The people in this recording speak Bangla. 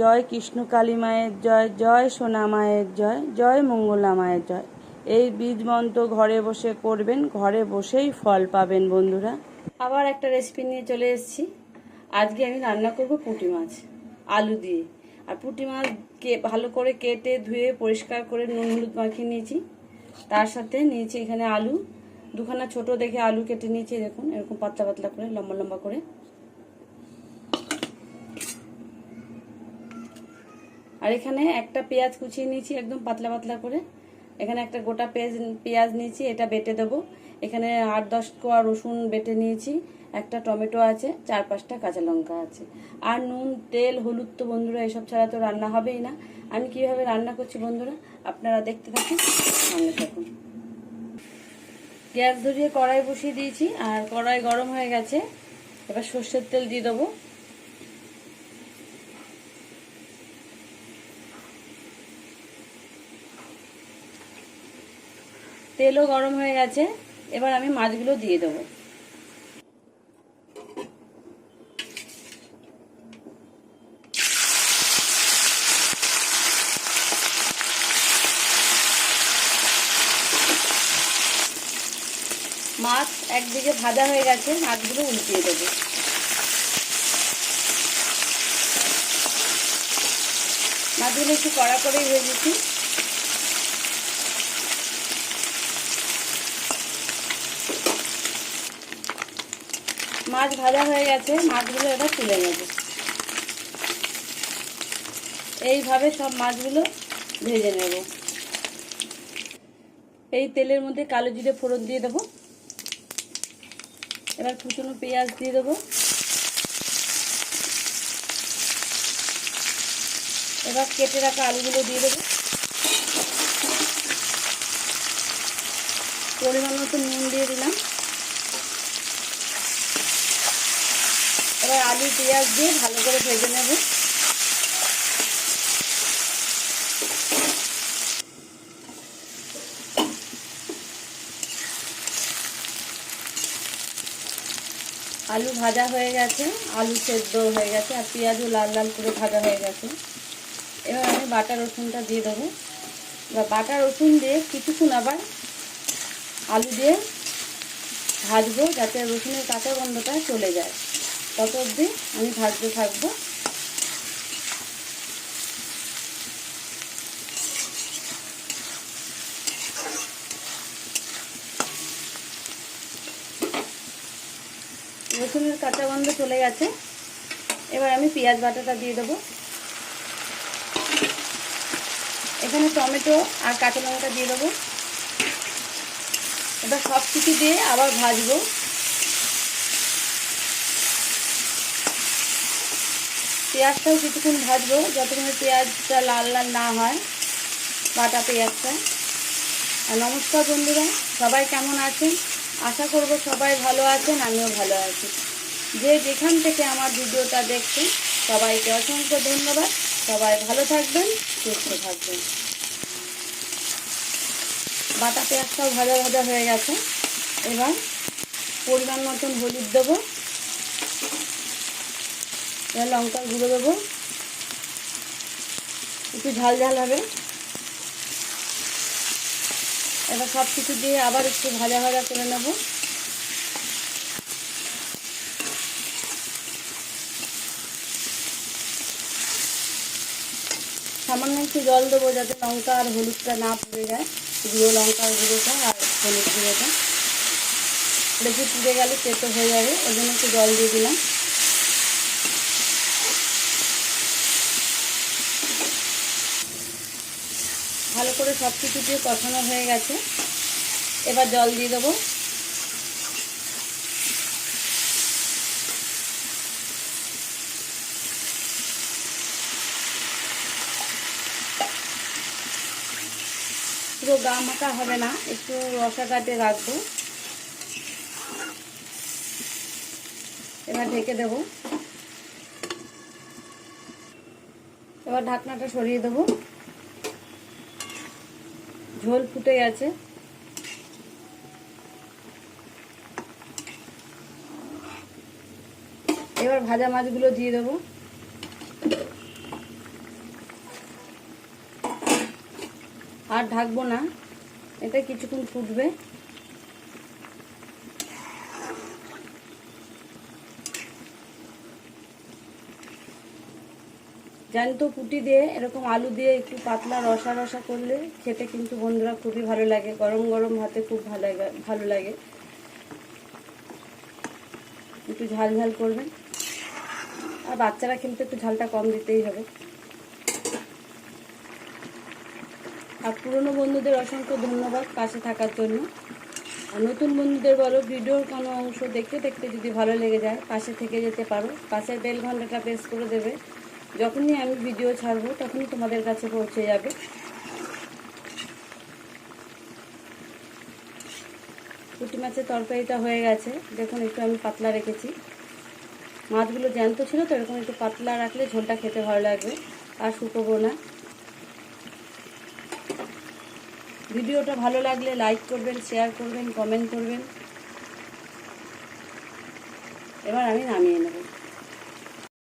জয় কৃষ্ণ কালী মায়ের জয় জয় সোনা মায়ের জয় জয় মঙ্গলা মায়ের জয়। এই বীজ মন্ত্র ঘরে বসে করবেন, ঘরে বসেই ফল পাবেন বন্ধুরা। আবার একটা রেসিপি নিয়ে চলে এসেছি। আজকে আমি রান্না করব পুঁটি মাছ, আলু দিয়ে। আর পুঁটি মাছ কে ভালো করে কেটে, ধুয়ে, পরিষ্কার করে নুন হলুদ মাখিয়ে নিয়েছি। তার সাথে নিয়েছি এখানে আলু। দুখানা ছোট দেখে আলু কেটে নিয়েছি, দেখুন, এরকম পাতলা পাতলা করে, লম্বা লম্বা করে। আর এখানে একটা পেঁয়াজ কুচিয়ে নিয়েছি একদম পাতলা পাতলা করে। এখানে একটা গোটা পেঁয়াজ পেঁয়াজ নিয়েছি, এটা বেটে দেবো। এখানে আট দশ কোয়া রসুন বেটে নিয়েছি, একটা টমেটো আছে, চার পাঁচটা কাঁচা লঙ্কা আছে। আর নুন, তেল, হলুদ তো বন্ধুরা এসব ছাড়া তো রান্না হবেই না। আমি কীভাবে রান্না করছি বন্ধুরা, আপনারা দেখতে থাকুন, সামনে থাকুন। গ্যাস ধরিয়ে কড়াই বসিয়ে দিয়েছি, আর কড়াই গরম হয়ে গেছে। এবার সর্ষের তেল দিয়ে দেবো। তেলও গরম হয়ে গেছে। এবার আমি মাছগুলো দিয়ে দেবো। মাছ একদিকে ভাজা হয়ে গেছে, মাছগুলো উল্টিয়ে দেবো। মাছগুলো একটু কড়া করেই ভেজেছি। মাছ ভাজা হয়ে গেছে, মাছগুলো এবার তুলে নেব। এইভাবে সব মাছগুলো ভেজে নেব। এই তেলের মধ্যে কালো জিরে ফোড়ন দিয়ে দেবো। এবার কুচনো পেঁয়াজ দিয়ে দেবো। এবার কেটে রাখা আলুগুলো দিয়ে দেবো। পরিমাণ মতো নুন দিয়ে দিলাম। এবার আলু, পেঁয়াজ দিয়ে ভালো করে ভেজে নেব। আলু ভাজা হয়ে গেছে, আলু সেদ্ধ হয়ে গেছে, আর পেঁয়াজও লাল লাল করে ভাজা হয়ে গেছে। এবার আমি বাটা রসুনটা দিয়ে দেবো। এবার বাটা রসুন দিয়ে কিছুক্ষণ আবার আলু দিয়ে ভাজবো, যাতে রসুনের কাঁচা গন্ধটা চলে যায়। তত অবধি আমি ভাজতে থাকব। রসুনের কাঁচা গন্ধ চলে গেছে। এবার আমি পেঁয়াজ বাটাটা দিয়ে দেবো। এখানে টমেটো আর কাঁচা লঙ্কা দিয়ে দেবো। এবার সব কিছু দিয়ে আবার ভাজবো। পেঁয়াজটাও কিছুক্ষণ ভাজবো, যতক্ষণ পেঁয়াজটা লাল লাল না হয়, বাটা পেঁয়াজটা। আর নমস্কার বন্ধুরা, সবাই কেমন আছেন? আশা করব সবাই ভালো আছেন, আমিও ভালো আছি। যে যেখান থেকে আমার ভিডিওটা দেখছেন, সবাইকে অসংখ্য ধন্যবাদ। সবাই ভালো থাকবেন, সুস্থ থাকবেন। বাটা পেঁয়াজটাও ভাজা ভাজা হয়ে গেছে। এবার পরিমাণ মতন হলুদ দেবো। এবার লঙ্কার গুঁড়ো দেবো। একটু ঝাল ঝাল হবে। এবার সব কিছু দিয়ে আবার একটু ভাজা ভাজা করে নেব। সামান্য একটু জল দেবো যাতে লঙ্কা আর হলুদটা না পুড়ে যায়। গুঁড়ো লঙ্কার গুঁড়োটা আর হলুদ গুঁড়োটা। বেশি পুড়ে গেলে তেতো হয়ে যাবে। ওই জন্য একটু জল দিয়ে দিলাম। করে সব কিছু দিয়ে কষানো হয়ে গেছে। এবার জল দিয়ে দেবো। পুরো গা মাখা হবে না, একটু রসা কাটে রাখব। এবার ঢেকে দেব। এবার ঢাকনাটা সরিয়ে দেবো। ঝোল ফুটে গেছে এবার ভাজা মাছগুলো দিয়ে দেবো। আর ঢাকবো না এটা কিছুক্ষণ ফুটবে। জ্যান্ত কুটি দিয়ে, এরকম আলু দিয়ে একটু পাতলা রসা রসা করলে খেতে কিন্তু বন্ধুরা খুবই ভালো লাগে। গরম গরম ভাতে খুব ভালো লাগে ভালো লাগে। একটু ঝাল ঝাল করবেন। আর বাচ্চারা কিন্তু একটু ঝালটা কম দিতেই হবে। আর পুরনো বন্ধুদের অসংখ্য ধন্যবাদ পাশে থাকার জন্য। আর নতুন বন্ধুদের বলো, ভিডিওর কোনো অংশ দেখতে দেখতে যদি ভালো লেগে যায়, পাশে থেকে যেতে পারো। পাশের বেল ঘন্টাটা প্রেস করে দেবে। যখনই আমি ভিডিও ছাড়বো, তখনই তোমাদের কাছে পৌঁছে যাবে। পুঁটি মাছের তরকারিটা হয়ে গেছে। দেখুন, একটু আমি পাতলা রেখেছি। মাছগুলো জ্যান্ত ছিল তো, এরকম একটু পাতলা রাখলে ঝোলটা খেতে ভালো লাগবে। আর শুকোবো না। ভিডিওটা ভালো লাগলে লাইক করবেন শেয়ার করবেন কমেন্ট করবেন। এবার আমি নামিয়ে নেব।